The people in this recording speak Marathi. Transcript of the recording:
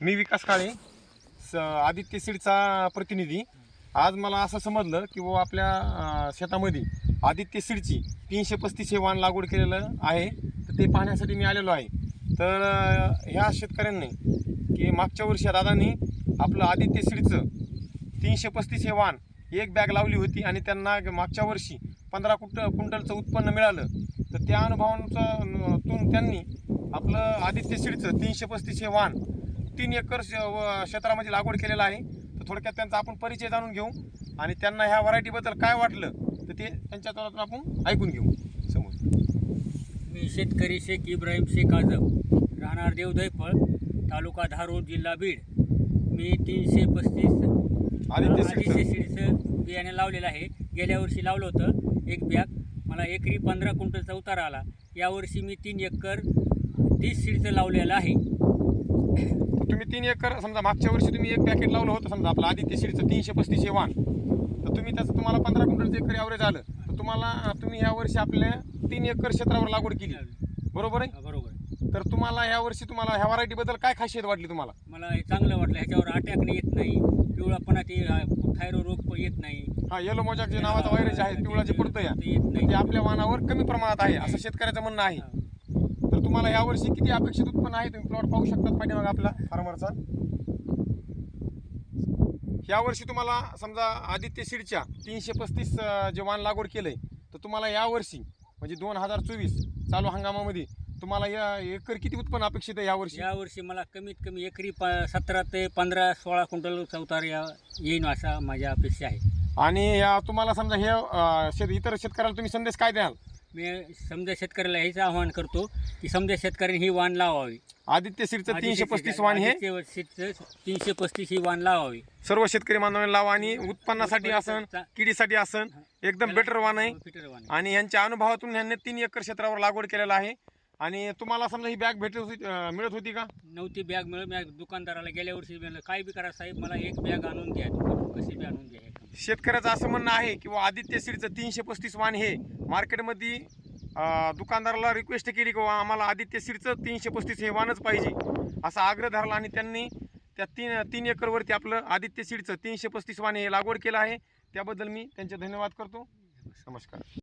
मी विकास काळे स आदित्य सीडचा प्रतिनिधी. आज मला असं समजलं की बाबा आपल्या अं, शेतामध्ये आदित्य सीडची तीनशे पस्तीस हे वाण लागवड केलेलं आहे. तर ते पाहण्यासाठी मी आलेलो आहे. तर अं, ह्या शेतकऱ्यांनी की मागच्या वर्षी दादांनी आपलं आदित्य सीडचं तीनशे पस्तीस हे वाण एक बॅग लावली होती आणि त्यांना मागच्या वर्षी पंधरा कुंट कुंटलचं उत्पन्न मिळालं. तर त्या अनुभवांचं तून त्यांनी आपलं आदित्य सीडचं तीनशे पस्तीस हे वाण तीन एकर क्षेत्रामध्ये लागवड केलेलं आहे. तर थोडक्यात त्यांचा आपण परिचय जाणून घेऊ. आणि त्यांना ह्या व्हरायटीबद्दल काय वाटलं तर ते त्यांच्या तोंडातून आपण ऐकून घेऊ समोर. मी शेतकरी शेख इब्राहिम शेख आझम राहणार देवदैफळ तालुका धारूर जिल्हा बीड. मी तीनशे पस्तीस आदित्य सीडचं बियाणे लावलेलं आहे. गेल्या वर्षी लावलं होतं एक बॅग मला एकरी पंधरा क्विंटलचा उतारा आला. यावर्षी मी तीन एकर तीस सीडचं लावलेलं आहे. तीन एकर समजा मागच्या वर्षी तुम्ही एक पॅकेट लावलं होतं समजा आपलं आदित्य सीडचं तीनशे पस्तीस हे वाण. तर तुम्ही त्याचं तुम्हाला पंधरा क्विंटलचं एकरी ॲव्हरेज आलं तर तुम्हाला तुम्ही ह्या वर्षी आपल्या तीन एकर क्षेत्रावर लागवड केली. बरोबर आहे? बरोबर आहे. तर तुम्हाला ह्या वर्षी तुम्हाला ह्या व्हरायटीबद्दल काय खासियत वाटली तुम्हाला? मला हे चांगलं वाटलं ह्याच्यावर अटॅक येत नाही. पिवळापणा ते थायरो रोग पण येत नाही. हा येलो मोजाक जे नावाचा व्हायरस आहे पिवळा जे पडतं या. ते येत नाही. ते आपल्या वाहनावर कमी प्रमाणात आहे असं शेतकऱ्याचं म्हणणं आहे. तुम्हाला या वर्षी किती अपेक्षित उत्पन्न आहे? तुम्ही प्लॉट पाहू शकतात पाठीमाग आपला. फार्मरचा. या वर्षी तुम्हाला समजा आदित्य सीडच्या तीनशे पस्तीस जे वाण लागवड केलंय तर तुम्हाला या वर्षी म्हणजे दोन हजार चोवीस चालू हंगामामध्ये तुम्हाला या एकर किती उत्पन्न अपेक्षित आहे या वर्षी या वर्षी मला कमीत कमी एकरी प सतरा ते पंधरा सोळा क्विंटल चौतार या येईन असा माझ्या अपेक्षा आहे. आणि या तुम्हाला समजा हे अं, शेत इतर शेतकऱ्याला तुम्ही संदेश काय द्याल? मी समजा शेतकऱ्याला हेच आवाहन करतो की समजा शेतकऱ्यांनी ही वाण लावावी. आदित्य सीडचं तीनशे पस्तीस वाण हे? तीनशे पस्तीस ही वाण लावावी. सर्व शेतकरी बांधवांनी लावा आणि उत्पन्नासाठी असन किडीसाठी असन एकदम बेटर वाण आहे. आणि यांच्या अनुभवातून यांनी तीन एकर क्षेत्रावर लागवड केलेलं आहे. आणि तुम्हाला समजा ही बॅग भेटत होती अं, मिळत होती का? नव्हती बॅग मिळून दुकानदाराला गेल्या वर्षी म्हणलं काय बी करा साहेब मला एक बॅग आणून द्या कशी बी आणून द्या. शेतकऱ्याचं असं म्हणणं आहे किंवा आदित्य सीडचं तीनशे पस्तीस वाण हे मार्केटमध्ये दुकानदाराला रिक्वेस्ट केली की बुवा आम्हाला आदित्य सीडचं तीनशे पस्तीस हे वाणच पाहिजे. असा आग्रह धरला आणि त्यांनी त्या तीन तीन एकरवरती आपलं आदित्य सीडचं तीनशे पस्तीस वाण हे लागवड केलं आहे. त्याबद्दल मी त्यांचे धन्यवाद करतो. नमस्कार.